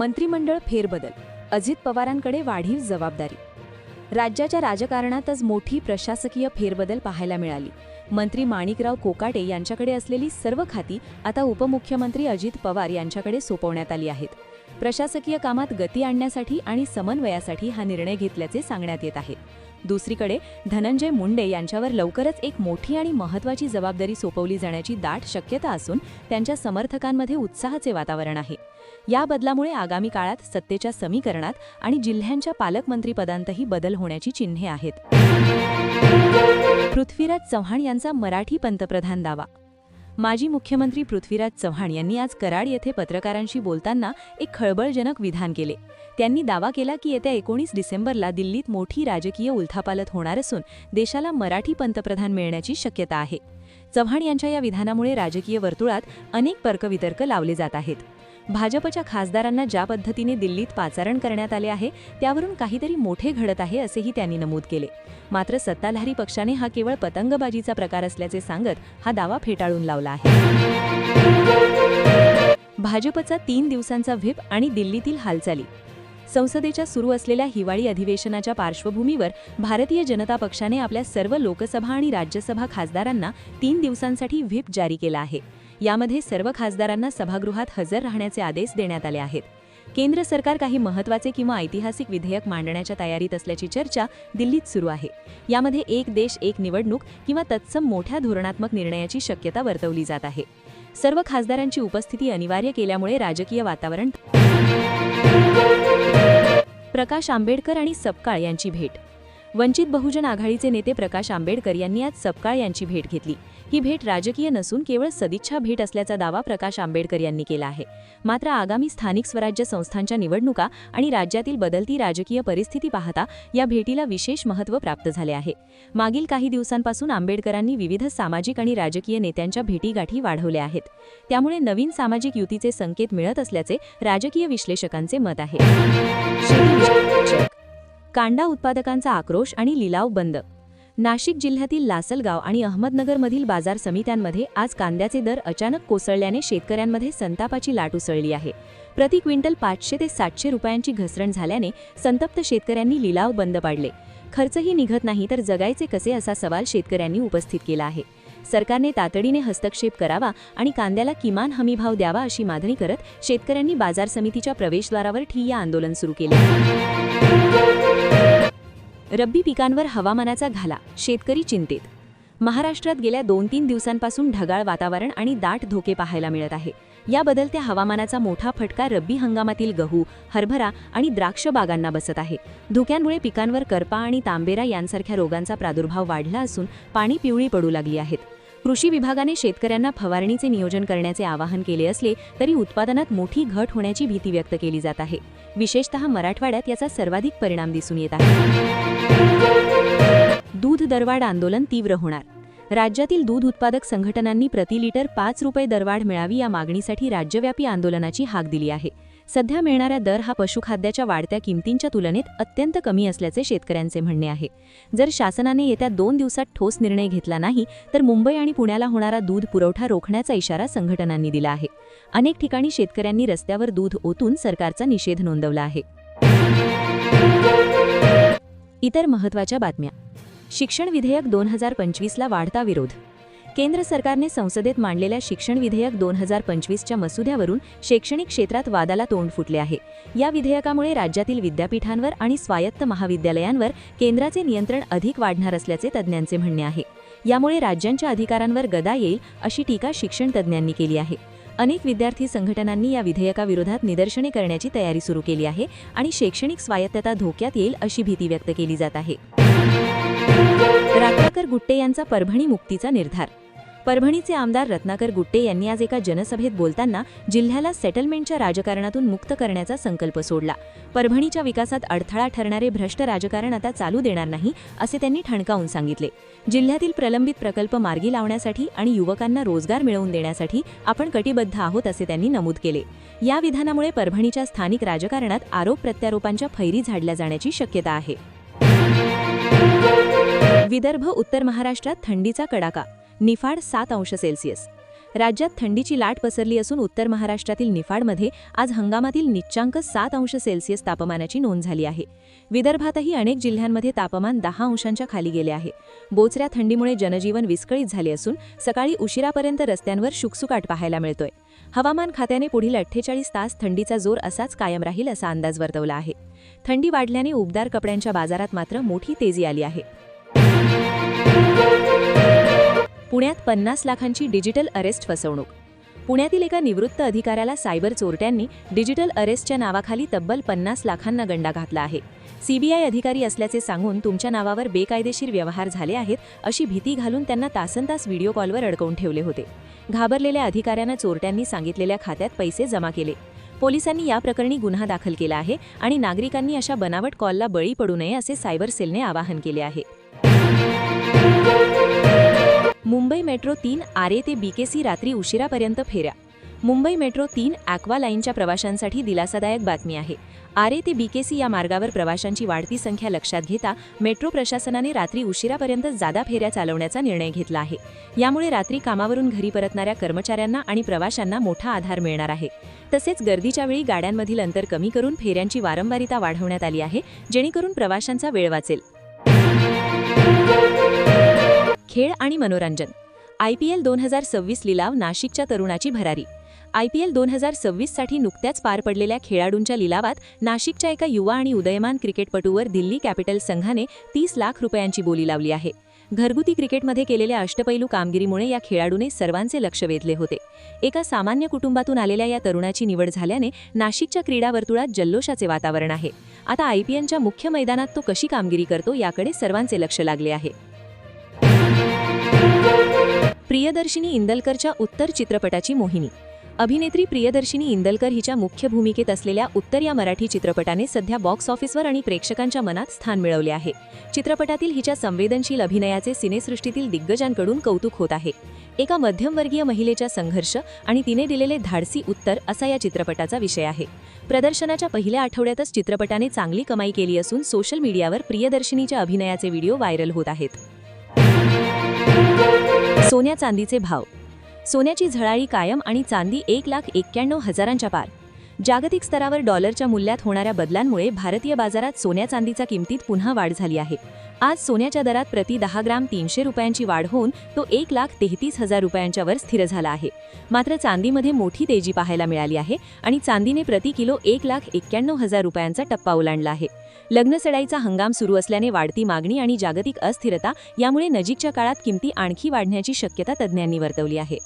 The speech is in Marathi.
मंत्रिमंडळ फेरबदल. अजित पवारांकडे वाढीव जबाबदारी. राज्याच्या राजकारणातच मोठी प्रशासकीय फेरबदल पाहायला मिळाली. मंत्री माणिकराव कोकाटे यांच्याकडे असलेली सर्व खाती आता उपमुख्यमंत्री अजित पवार यांच्याकडे सोपवण्यात आली आहेत. प्रशासकीय कामात गती आणण्यासाठी आणि समन्वयासाठी हा निर्णय घेतल्याचे सांगण्यात येत आहे. दुसरीकडे धनंजय मुंडे यांच्यावर लवकरच एक मोठी आणि महत्त्वाची जबाबदारी सोपवली जाण्याची दाट शक्यता असून त्यांच्या समर्थकांमध्ये उत्साहाचे वातावरण आहे. या बदलामुळे आगामी काळात सत्तेच्या समीकरणात आणि जिल्ह्यांच्या पालकमंत्रीपदांतही बदल होण्याची चिन्हे आहेत. पृथ्वीराज चव्हाण यांचा मराठी पंतप्रधान दावा माजी मुख्यमंत्री पृथ्वीराज चव्हाण यांनी आज कराड येथे पत्रकारांशी बोलताना एक खळबळजनक विधान केले. त्यांनी दावा केला की येत्या एकोणीस डिसेंबरला दिल्लीत मोठी राजकीय उलथापालत होणार असून देशाला मराठी पंतप्रधान मिळण्याची शक्यता आहे. चव्हाण यांच्या या विधानामुळे राजकीय वर्तुळात अनेक तर्कवितर्क लावले जात आहेत. भाजपच्या खासदारांना ज्या पद्धतीने दिल्लीत पाचारण करण्यात आले आहे त्यावरून काहीतरी मोठे घडत आहे असेही त्यांनी नमूद केले. मात्र सत्ताधारी पक्षाने हा केवळ पतंगबाजीचा प्रकार असल्याचे सांगत हा दावा फेटाळून लावला आहे. भाजपचा तीन दिवसांचा व्हिप आणि दिल्लीतील हालचाली. संसदेच्या सुरू असलेल्या हिवाळी अधिवेशनाच्या पार्श्वभूमीवर भारतीय जनता पक्षाने आपल्या सर्व लोकसभा आणि राज्यसभा खासदारांना तीन दिवसांसाठी व्हिप जारी केला आहे. यामध्ये सर्व खासदारांना सभागृहात हजर राहण्याचे आदेश देण्यात आले आहेत. केंद्र सरकार काही महत्त्वाचे किंवा ऐतिहासिक विधेयक मांडण्याच्या तयारीत असल्याची चर्चा दिल्लीत सुरू आहे. यामध्ये एक देश एक निवडणूक किंवा तत्सम मोठ्या धोरणात्मक निर्णयाची शक्यता वर्तवली जात आहे. सर्व खासदारांची उपस्थिती अनिवार्य केल्यामुळे राजकीय वातावरण प्रकाश आंबेडकर आणि सपकाळ यांची भेट. वंचित बहुजन आघाडीचे नेते प्रकाश आंबेडकर यांनी आज सपकाळ यांची भेट घेतली. ही भेट राजकीय नसून केवळ सदिच्छा भेट असल्याचा दावा प्रकाश आंबेडकर यांनी केला आहे. मात्र आगामी स्थानिक स्वराज्य संस्थांच्या निवडणुका आणि राज्यातील बदलती राजकीय परिस्थिती पाहता या भेटीला विशेष महत्त्व प्राप्त झाले आहे. मागील काही दिवसांपासून आंबेडकरांनी विविध सामाजिक आणि राजकीय नेत्यांच्या भेटीगाठी वाढवल्या आहेत. त्यामुळे नवीन सामाजिक युतीचे संकेत मिळत असल्याचे राजकीय विश्लेषकांचे मत आहे. कांडा कांदा उत्पादकांचा आक्रोश आणि लिलाव बंद नाशिक जिल्ह्यातील लासलगाव आणि अहमदनगरमधील बाजार समित्यांमध्ये आज कांद्याचे दर अचानक कोसळल्याने शेतकऱ्यांमध्ये संतापाची लाट उसळली आहे. प्रति क्विंटल पाचशे ते सातशे रुपयांची घसरण झाल्याने संतप्त शेतकऱ्यांनी लिलाव बंद पाडले. खर्चही निघत नाही तर जगायचे कसे असा सवाल शेतकऱ्यांनी उपस्थित केला आहे. सरकारने तातडीने हस्तक्षेप करावा आणि कांद्याला किमान हमीभाव द्यावा अशी मागणी करत शेतकऱ्यांनी बाजार समितीच्या प्रवेशद्वारावर ठिय्या आंदोलन सुरू केले. रब्बी पिकांवर हवामानाचा घाला शेतकरी चिंतेत. महाराष्ट्रात गेल्या दोन तीन दिवसांपासून ढगाळ वातावरण आणि दाट धोके पाहायला मिळत आहे. या बदलत्या हवामानाचा मोठा फटका रब्बी हंगामातील गहू हरभरा आणि द्राक्ष बागांना बसत आहे. धोक्यांमुळे पिकांवर करपा आणि तांबेरा यांसारख्या रोगांचा प्रादुर्भाव वाढला असून पाणी पिवळी पडू लागली आहेत. कृषी विभागाने शेतकऱ्यांना फवारणीचे नियोजन करण्याचे आवाहन केले असले तरी उत्पादनात मोठी घट होण्याची भीती व्यक्त केली जात आहे. विशेषतः मराठवाड्यात याचा सर्वाधिक परिणाम दिसून येत आहे. दूध दरवाढ आंदोलन तीव्र होणार. राज्यातील दूध उत्पादक संघटनांनी प्रति लिटर पाच रुपये दरवाढ मिळावी या मागणीसाठी राज्यव्यापी आंदोलनाची हाक दिली आहे. सध्या मिळणाऱ्या दर हा पशुखाद्याच्या वाढत्या किमतींच्या तुलनेत अत्यंत कमी असल्याचे शेतकऱ्यांचे म्हणणे आहे. जर शासनाने येत्या दोन दिवसात ठोस निर्णय घेतला नाही तर मुंबई आणि पुण्याला होणारा दूध पुरवठा रोखण्याचा इशारा संघटनांनी दिला आहे. अनेक ठिकाणी शेतकऱ्यांनी रस्त्यावर दूध ओतून सरकारचा निषेध नोंदवला आहे. इतर महत्त्वाच्या बातम्या. शिक्षण विधेयक दोन हजार पंचवीसला वाढता विरोध. केंद्र सरकारने संसदेत मांडलेल्या शिक्षण विधेयक दोन हजार पंचवीसच्या मसुद्यावरून शैक्षणिक क्षेत्रात वादाला तोंड फुटले आहे. या विधेयकामुळे राज्यातील विद्यापीठांवर आणि स्वायत्त महाविद्यालयांवर केंद्राचे नियंत्रण अधिक वाढणार असल्याचे तज्ज्ञांचे म्हणणे आहे. यामुळे राज्यांच्या अधिकारांवर गदा येईल अशी टीका शिक्षण तज्ज्ञांनी केली आहे. अनेक विद्यार्थी संघटनांनी या विधेयकाविरोधात निदर्शने करण्याची तयारी सुरू केली आहे आणि शैक्षणिक स्वायत्तता धोक्यात येईल अशी भीती व्यक्त केली जात आहे. रत्नाकर गुट्टे यांचा परभणी मुक्तीचा निर्धार परभणीचे आमदार रत्नाकर गुट्टे यांनी आज एका जनसभेत बोलताना जिल्ह्याला सेटलमेंटच्या राजकारणातून मुक्त करण्याचा संकल्प सोडला. परभणीच्या विकासात अडथळा ठरणारे भ्रष्ट राजकारण आता चालू देणार नाही असे त्यांनी ठणकावून सांगितले. जिल्ह्यातील प्रलंबित प्रकल्प मार्गी लावण्यासाठी आणि युवकांना रोजगार मिळवून देण्यासाठी आपण कटिबद्ध आहोत असे त्यांनी नमूद केले. या विधानामुळे परभणीच्या स्थानिक राजकारणात आरोप प्रत्यारोपांच्या फैरी झाडल्या जाण्याची शक्यता आहे. विदर्भ उत्तर महाराष्ट्रात थंडीचा कडाका निफाड सात अंश सेल्सिअस. राज्यात थंडीची लाट पसरली असून उत्तर महाराष्ट्रातील निफाडमध्ये आज हंगामातील निच्चांक सात अंश सेल्सिअस तापमानाची नोंद झाली आहे. विदर्भातही अनेक जिल्ह्यांमध्ये तापमान दहा अंशांच्या खाली गेले आहे. बोचऱ्या थंडीमुळे जनजीवन विस्कळीत झाले असून सकाळी उशिरापर्यंत रस्त्यांवर शुकसुकाट पाहायला मिळतोय. हवामान खात्याने पुढील अठ्ठेचाळीस तास थंडीचा जोर असाच कायम राहील असा अंदाज वर्तवला आहे. थंडी वाढल्याने उबदार कपड्यांच्या बाजारात मात्र मोठी तेजी आली आहे. पुण्यात पन्नास लाखांची डिजिटल अरेस्ट फसवणूक. पुण्यातील एका निवृत्त अधिकाऱ्याला सायबर चोरट्यांनी डिजिटल अरेस्टच्या नावाखाली तब्बल पन्नास लाखांना गंडा घातला आहे. सीबीआय अधिकारी असल्याचे सांगून तुमच्या नावावर बेकायदेशीर व्यवहार झाले आहेत अशी भीती घालून त्यांना तासनतास व्हिडिओ कॉलवर अडकवून ठेवले होते. घाबरलेल्या अधिकाऱ्यांना चोरट्यांनी सांगितलेल्या खात्यात पैसे जमा केले. पोलिसांनी या प्रकरणी गुन्हा दाखल केला आहे आणि नागरिकांनी अशा बनावट कॉलला बळी पडू नये असे सायबर सेलने आवाहन केले आहे. मुंबई मेट्रो तीन आरे ते बीकेसी रात्री उशिरापर्यंत फेऱ्या. मुंबई मेट्रो तीन ॲक्वा लाईनच्या प्रवाशांसाठी दिलासादायक बातमी आहे. आरे ते बीकेसी या मार्गावर प्रवाशांची वाढती संख्या लक्षात घेता मेट्रो प्रशासनाने रात्री उशिरापर्यंत जादा फेऱ्या चालवण्याचा निर्णय घेतला आहे. यामुळे रात्री कामावरून घरी परतणाऱ्या कर्मचाऱ्यांना आणि प्रवाशांना मोठा आधार मिळणार आहे. तसेच गर्दीच्या वेळी गाड्यांमधील अंतर कमी करून फेऱ्यांची वारंवारिता वाढवण्यात आली आहे जेणेकरून प्रवाशांचा वेळ वाचेल. खेळ आणि मनोरंजन. आय पी एल दोन हजार सव्वीस लिलाव नाशिकच्या तरुणाची भरारी. आय पी एल दोन हजार सव्वीससाठी नुकत्याच पार पडलेल्या खेळाडूंच्या लिलावात नाशिकच्या एका युवा आणि उदयमान क्रिकेटपटूवर दिल्ली कॅपिटल संघाने तीस लाख रुपयांची बोली लावली आहे. घरगुती क्रिकेटमध्ये केलेल्या अष्टपैलू कामगिरीमुळे या खेळाडूने सर्वांचे लक्ष वेधले होते. एका सामान्य कुटुंबातून आलेल्या या तरुणाची निवड झाल्याने नाशिकच्या क्रीडा वर्तुळात जल्लोषाचे वातावरण आहे. आता आय पी एलच्या मुख्य मैदानात तो कशी कामगिरी करतो याकडे सर्वांचे लक्ष लागले आहे. प्रियदर्शिनी इंदलकरच्या उत्तर चित्रपटाची मोहिनी. अभिनेत्री प्रियदर्शिनी इंदलकर हिच्या मुख्य भूमिकेत असलेल्या उत्तर या मराठी चित्रपटाने सध्या बॉक्स ऑफिसवर आणि प्रेक्षकांच्या मनात स्थान मिळवले आहे. चित्रपटातील हिच्या संवेदनशील अभिनयाचे सिनेसृष्टीतील दिग्गजांकडून कौतुक होत आहे. एका मध्यमवर्गीय महिलेच्या संघर्ष आणि तिने दिलेले धाडसी उत्तर असा या चित्रपटाचा विषय आहे. प्रदर्शनाच्या पहिल्या आठवड्यातच चित्रपटाने चांगली कमाई केली असून सोशल मीडियावर प्रियदर्शिनीच्या अभिनयाचे व्हिडिओ व्हायरल होत आहेत. सोन्या चांदीचे भाव. सोन्याची झळाळी कायम आणि चांदी एक लाख एक्क्याण्णव हजारांच्या पार. जागतिक स्तरावर डॉलरच्या मूल्यात होणाऱ्या बदलांमुळे भारतीय बाजारात सोन्या चांदीच्या किमतीत पुन्हा वाढ झाली आहे. आज सोन्याच्या दरात प्रति दहा ग्राम तीनशे रुपयांची वाढ होऊन तो एक लाख तेहतीस हजार रुपयांच्या वर स्थिर झाला आहे. मात्र चांदीमध्ये मोठी तेजी पाहायला मिळाली आहे आणि चांदीने प्रति किलो एक लाख एक्क्याण्णव हजार रुपयांचा टप्पा ओलांडला आहे. लग्न सडाईचा हंगाम सुरू असल्याने वाढती मागणी आणि जागतिक अस्थिरता यामुळे नजीकच्या काळात किमती आणखी वाढण्याची शक्यता तज्ज्ञांनी वर्तवली आहे.